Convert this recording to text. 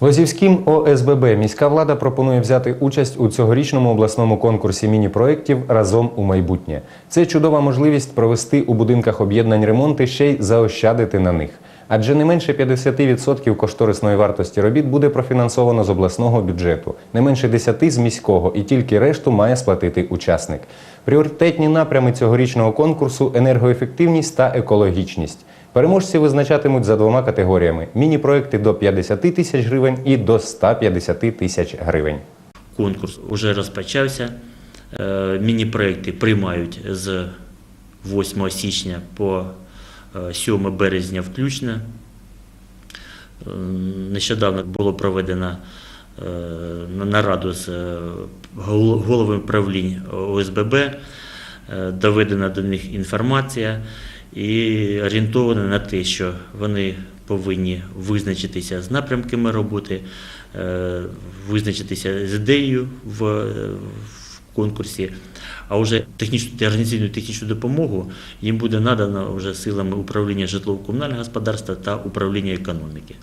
Лозівським ОСББ міська влада пропонує взяти участь у цьогорічному обласному конкурсі міні-проєктів разом у майбутнє. Це чудова можливість провести у будинках об'єднань ремонти ще й заощадити на них. Адже не менше 50% кошторисної вартості робіт буде профінансовано з обласного бюджету, не менше 10% з міського, і тільки решту має сплатити учасник. Пріоритетні напрями цьогорічного конкурсу енергоефективність та екологічність. Переможці визначатимуть за двома категоріями: міні-проекти до 50 тисяч гривень і до 150 тисяч гривень. Конкурс вже розпочався. Е, Міні-проекти приймають з 8 січня по 7 березня включно. Е, Нещодавно було проведено е, нараду з е, головами правлінь ОСББ, е, доведена до них інформація і орієнтована на те, що вони повинні визначитися з напрямками роботи, е, визначитися з ідеєю е, в конкурсі. А вже технічну організаційну технічну допомогу їм буде надано вже силами управління житлово-комунального господарства та управління економіки.